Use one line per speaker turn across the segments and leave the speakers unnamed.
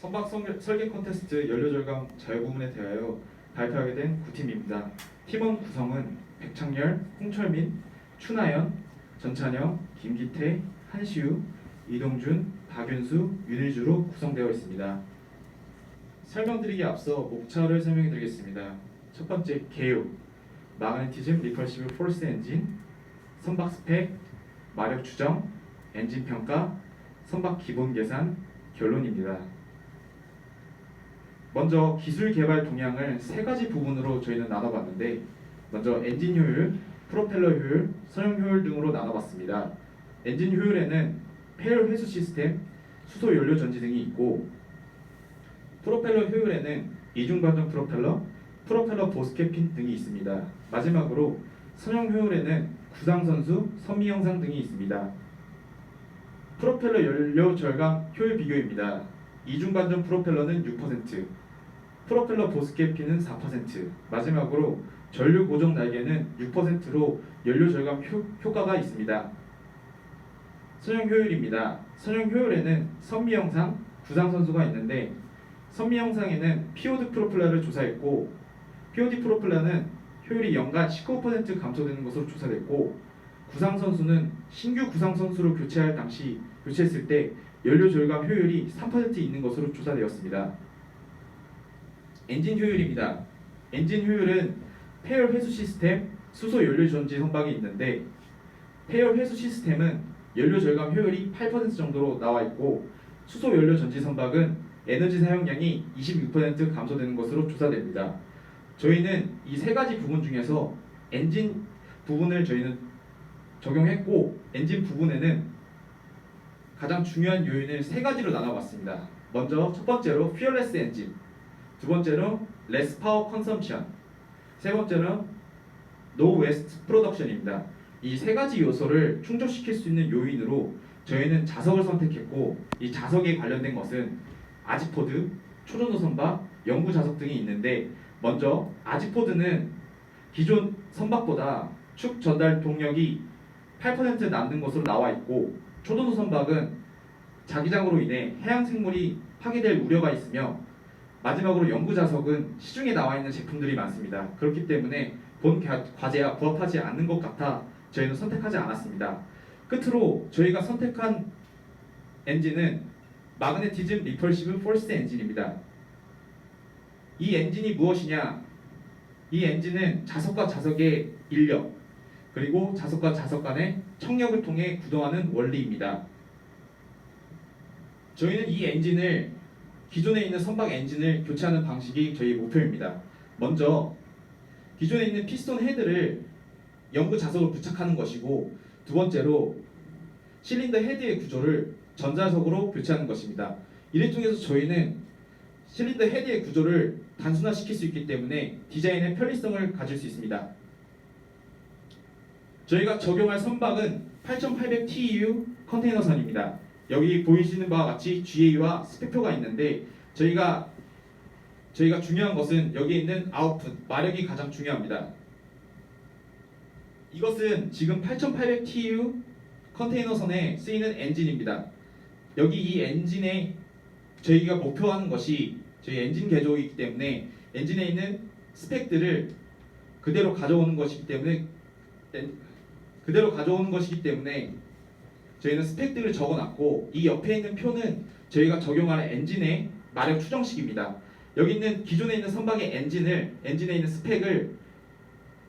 선박 설- 설계 콘테스트 연료 절감 자유 부분에 대하여 발표하게 된 구팀입니다. 팀원 구성은 백창열, 홍철민, 추나연, 전찬영, 김기태, 한시우, 이동준, 박윤수, 윤일주로 구성되어 있습니다. 설명드리기 앞서 목차를 설명해 드리겠습니다. 첫 번째 개요, 마그네티즘 리펄시브 폴스 엔진, 선박 스펙, 마력 추정, 엔진 평가, 선박 기본 계산, 결론입니다. 먼저 기술 개발 동향을 세 가지 부분으로 저희는 나눠봤는데 먼저 엔진 효율, 프로펠러 효율, 선형 효율 등으로 나눠봤습니다. 엔진 효율에는 폐열 회수 시스템, 수소 연료 전지 등이 있고 프로펠러 효율에는 이중 반전 프로펠러, 프로펠러 보스캐핀 등이 있습니다. 마지막으로 선형 효율에는 구상 선수, 선미 영상 등이 있습니다. 프로펠러 연료 절감 효율 비교입니다. 이중 반전 프로펠러는 6%, 프로펠러 보스캐핀은 4%, 마지막으로 전류 고정 날개는 6%로 연료 절감 효, 효과가 있습니다. 선형 효율입니다. 선형 효율에는 선미 영상, 구상 선수가 있는데 선미 영상에는 피오드 프로펠러를 조사했고 POD 프로펠러는 효율이 연간 19% 감소되는 것으로 조사됐고 구상 선수는 신규 구상 선수로 교체할 당시 교체했을 때 연료 절감 효율이 3% 있는 것으로 조사되었습니다. 엔진 효율입니다. 엔진 효율은 폐열 회수 시스템, 수소 연료 전지 선박이 있는데 폐열 회수 시스템은 연료 절감 효율이 8% 정도로 나와 있고 수소 연료 전지 선박은 에너지 사용량이 26% 감소되는 것으로 조사됩니다. 저희는 이 세 가지 부분 중에서 엔진 부분을 저희는 적용했고 엔진 부분에는 가장 중요한 요인을 세 가지로 나눠봤습니다. 먼저 첫 번째로 피어레스 엔진, 두 번째로 레스 파워 컨섬션, 세 번째는 노 웨스트 프로덕션입니다. 이 세 가지 요소를 충족시킬 수 있는 요인으로 저희는 자석을 선택했고 이 자석에 관련된 것은 아지포드, 초전도 선박, 영구 자석 등이 있는데 먼저 아지포드는 기존 선박보다 축 전달 동력이 8% 남는 것으로 나와 있고 초도도 선박은 자기장으로 인해 해양 생물이 파괴될 우려가 있으며 마지막으로 연구 자석은 시중에 나와 있는 제품들이 많습니다. 그렇기 때문에 본 과- 과제와 부합하지 않는 것 같아 저희는 선택하지 않았습니다. 끝으로 저희가 선택한 엔진은 마그네티즘 리펄시브 폴스 엔진입니다. 이 엔진이 무엇이냐? 이 엔진은 자석과 자석의 인력 그리고 자석과 자석 간의 청력을 통해 구동하는 원리입니다. 저희는 이 엔진을 기존에 있는 선박 엔진을 교체하는 방식이 저희 목표입니다. 먼저 기존에 있는 피스톤 헤드를 연구 자석을 부착하는 것이고 두 번째로 실린더 헤드의 구조를 전자석으로 교체하는 것입니다. 이를 통해서 저희는 실린더 헤드의 구조를 단순화시킬 수 있기 때문에 디자인의 편리성을 가질 수 있습니다. 저희가 적용할 선박은 8800 TEU 컨테이너선입니다. 여기 보이시는 바와 같이 GA와 스펙표가 있는데 저희가 저희가 중요한 것은 여기에 있는 아웃풋 마력이 가장 중요합니다. 이것은 지금 8800 TU 컨테이너선에 쓰이는 엔진입니다. 여기 이 엔진에 저희가 목표하는 것이 저희 엔진 개조이기 때문에 엔진에 있는 스펙들을 그대로 가져오는 것이기 때문에 엔- 그대로 가져오는 것이기 때문에 저희는 스펙들을 적어놨고 이 옆에 있는 표는 저희가 적용하는 엔진의 마력 추정식입니다. 여기 있는 기존에 있는 선박의 엔진을 엔진에 있는 스펙을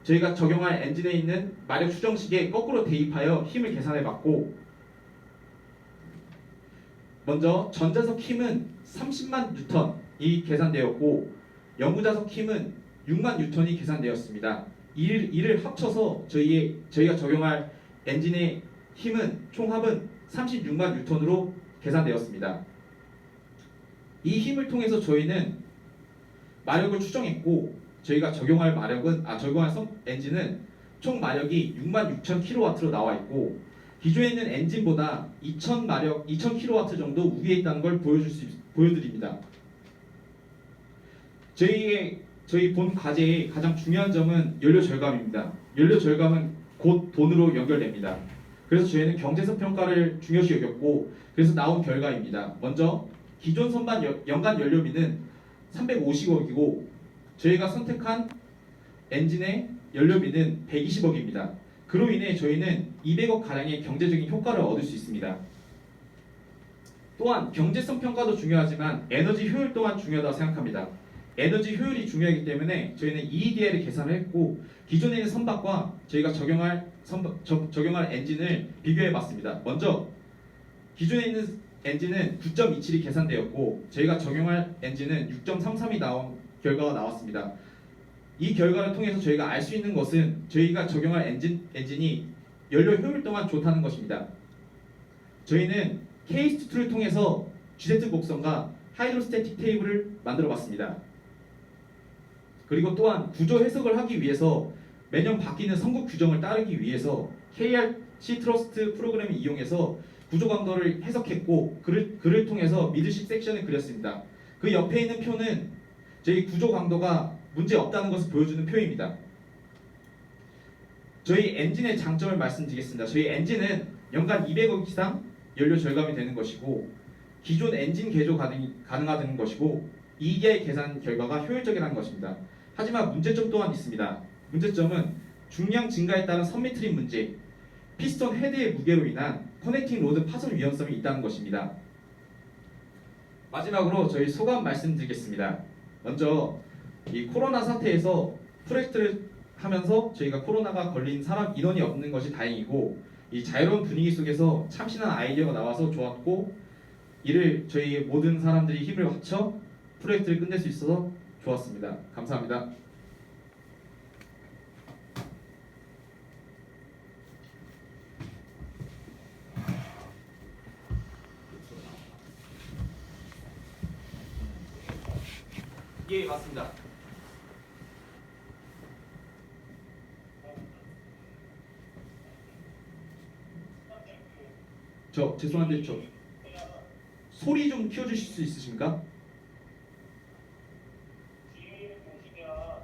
저희가 적용할 엔진에 있는 마력 추정식에 거꾸로 대입하여 힘을 계산해봤고 먼저 전자석 힘은 30만 뉴턴이 계산되었고 영구자석 힘은 6만 뉴턴이 계산되었습니다. 이를, 이를 합쳐서 저희의 저희가 적용할 엔진의 힘은 총합은 36만 뉴턴으로 계산되었습니다. 이 힘을 통해서 저희는 마력을 추정했고 저희가 적용할 마력은 아 적용할 선- 엔진은 총 마력이 6만 6천 킬로와트로 나와 있고 기존에 있는 엔진보다 2천 마력 2천 킬로와트 정도 우위에 있다는 걸 보여줄 수 있- 보여드립니다. 저희의 저희 본 과제의 가장 중요한 점은 연료 절감입니다. 연료 절감은 곧 돈으로 연결됩니다. 그래서 저희는 경제성 평가를 중요시 여겼고 그래서 나온 결과입니다. 먼저 기존 선반 여- 연간 연료비는 350억이고 저희가 선택한 엔진의 연료비는 120억입니다. 그로 인해 저희는 200억 가량의 경제적인 효과를 얻을 수 있습니다. 또한 경제성 평가도 중요하지만 에너지 효율 또한 중요하다고 생각합니다. 에너지 효율이 중요하기 때문에 저희는 EEDI를 계산을 했고 기존에 있는 선박과 저희가 적용할 선박, 적- 적용할 엔진을 비교해 봤습니다. 먼저 기존에 있는 엔진은 9.27이 계산되었고 저희가 적용할 엔진은 6.33이 나온 결과가 나왔습니다. 이 결과를 통해서 저희가 알 수 있는 것은 저희가 적용할 엔진 엔진이 연료 효율 또한 좋다는 것입니다. 저희는 케이스트2를 통해서 GZ 곡선과 하이드로스태틱 테이블을 만들어 봤습니다. 그리고 또한 구조 해석을 하기 위해서 매년 바뀌는 선국 규정을 따르기 위해서 KRC 트러스트 프로그램을 이용해서 구조 강도를 해석했고 글을, 글을 통해서 미드십 섹션을 그렸습니다. 그 옆에 있는 표는 저희 구조 강도가 문제 없다는 것을 보여주는 표입니다. 저희 엔진의 장점을 말씀드리겠습니다. 저희 엔진은 연간 200억 이상 연료 절감이 되는 것이고 기존 엔진 개조 가능, 가능하다는 것이고 EDI 계산 결과가 효율적이라는 것입니다. 하지만 문제점 또한 있습니다. 문제점은 중량 증가에 따른 선미 트림 문제, 피스톤 헤드의 무게로 인한 커넥팅 로드 파손 위험성이 있다는 것입니다. 마지막으로 저희 소감 말씀드리겠습니다. 먼저 이 코로나 사태에서 프로젝트를 하면서 저희가 코로나가 걸린 사람 인원이 없는 것이 다행이고 이 자유로운 분위기 속에서 참신한 아이디어가 나와서 좋았고 이를 저희 모든 사람들이 힘을 합쳐 프로젝트를 끝낼 수 있어서 좋았습니다. 감사합니다. 예, 맞습니다. 저 죄송한데 저 소리 좀 키워주실 수 있으십니까?
뒤에 보시면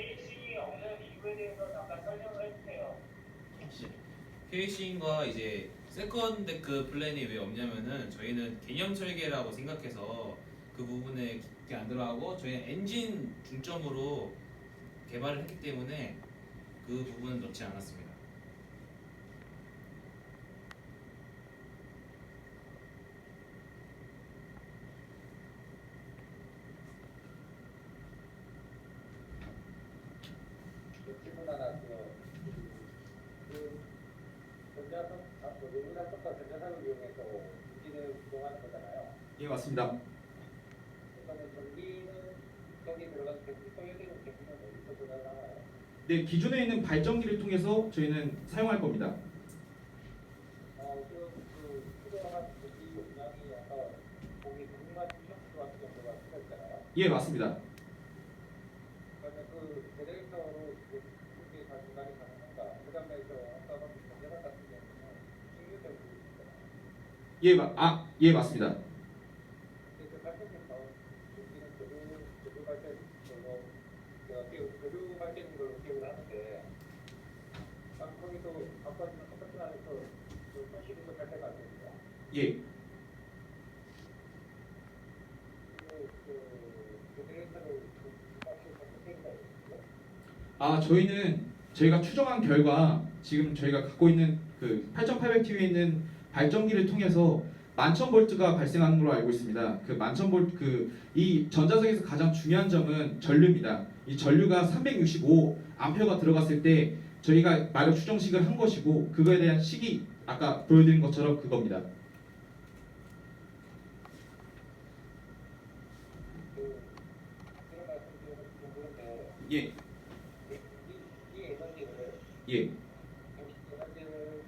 캐시 없는 이유에 대해서 잠깐 설명을 해주세요.
케이싱과 이제 세컨 데크 플랜이 왜 없냐면은 저희는 개념 설계라고 생각해서 그 부분에 깊게 안 들어가고 저희는 엔진 중점으로 개발을 했기 때문에 그 부분은 넣지 않았습니다.
질문 하나 그, 그 전자석, 아, 그 노무사석과 전자석을 이용해서 구동하는 거잖아요.
예, 맞습니다. 네, 기존에 있는 발전기를 통해서 저희는 사용할 겁니다.
수도한 전기 용량이 아까 거기 6만 6천 킬로와트 정도가 필요했잖아요.
예, 맞습니다.
그기 다 중간에 가능한가? 그 다음에 저 아까 본 전자석 같은 경우는 신규적으로 있잖아요.
예, 마, 아, 예, 맞습니다. 예. 아, 저희는 저희가 추정한 결과 지금 저희가 갖고 있는 그 8,800T에 있는 발전기를 통해서 만천 볼트가 발생하는 걸로 알고 있습니다. 그 만천 볼트 그 이 전자석에서 가장 중요한 점은 전류입니다. 이 전류가 365 암페어가 들어갔을 때 저희가 마력 추정식을 한 것이고 그거에 대한 식이 아까 보여드린 것처럼 그겁니다.
그,
예,
이, 이
예,
에너지를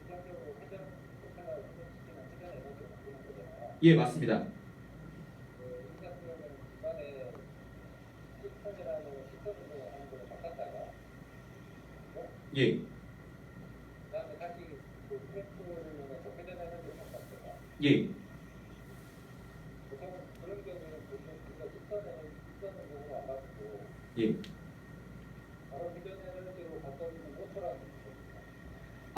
시장적으로 회전, 회전을 회전시키는 회전 에너지를 바꾸는 거잖아요.
예, 맞습니다. 예,
그